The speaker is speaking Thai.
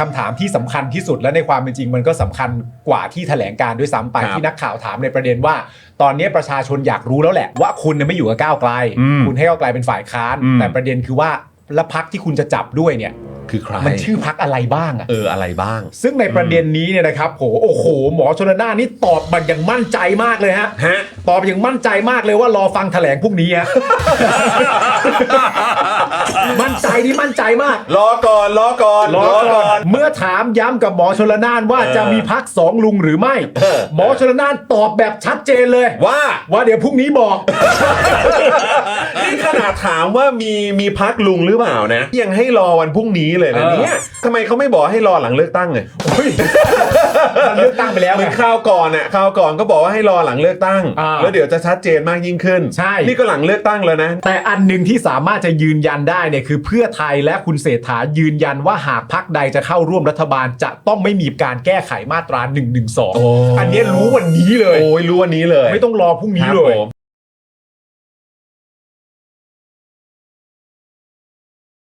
คำถามที่สำคัญที่สุดและในความเป็นจริงมันก็สำคัญกว่าที่แถลงการด้วยซ้ำไปครับที่นักข่าวถามในประเด็นว่า ตอนนี้ประชาชนอยากรู้แล้วแหละ ว่าคุณเนี่ยไม่อยู่กับก้าวไกลอืมคุณให้ก้าวไกลเป็นฝ่ายค้านอืมแต่ประเด็นคือว่าแล้วพักที่คุณจะจับด้วยเนี่ย คือใครมันชื่อพักอะไรบ้างอะเอออะไรบ้าง ซึ่งในประเด็นนี้เนี่ยนะครับโหโอ้โห หมอชนน่านนี่ตอบแบบอย่างมั่นใจมากเลยฮะฮะตอบอย่างมั่นใจมากเลยว่ารอฟังแถลงพรุ่งนี้ฮะมั่นใจ ที่มั่นใจมาก รอก่อนรอก่อนรอก่อน เมื่อถามย้ำกับหมอชลนานว่าเออจะมีพักสองลุงหรือไม่เออหมอชลนานตอบแบบชัดเจนเลย ว่า ว่าเดี๋ยวพรุ่งนี้บอก นี่ขนาดถามว่ามีมีพักลุงหรือเปล่านะ ยังให้รอวันพรุ่งนี้เลยนะเออเนี่ยทำไมเขาไม่บอกให้รอหลังเลือกตั้งไงโอ้ยมันเลือกตั้งไปแล้วเหมืไงอนข่าวก่อนอะข่าวก่อนก็บอกว่าให้รอหลังเลือกตั้งอ่าแล้วเดี๋ยวจะชัดเจนมากยิ่งขึ้น ใช่ นี่ก็หลังเลือกตั้งแล้วนะ แต่อันหนึ่งที่สามารถจะยืนยันได้เนี่ยคือเพื่อไทยและคุณเศรษฐายืนยันว่าหากพักใดจะเข้าร่วมรัฐบาลจะต้องไม่มีการแก้ไขมาตรา1นึโอ้อันเนี้ยรู้วันนี้เลย โอ้ยรู้วันนี้เลย ไม่ต้องรอพรุ่งนี้ครับเลยผม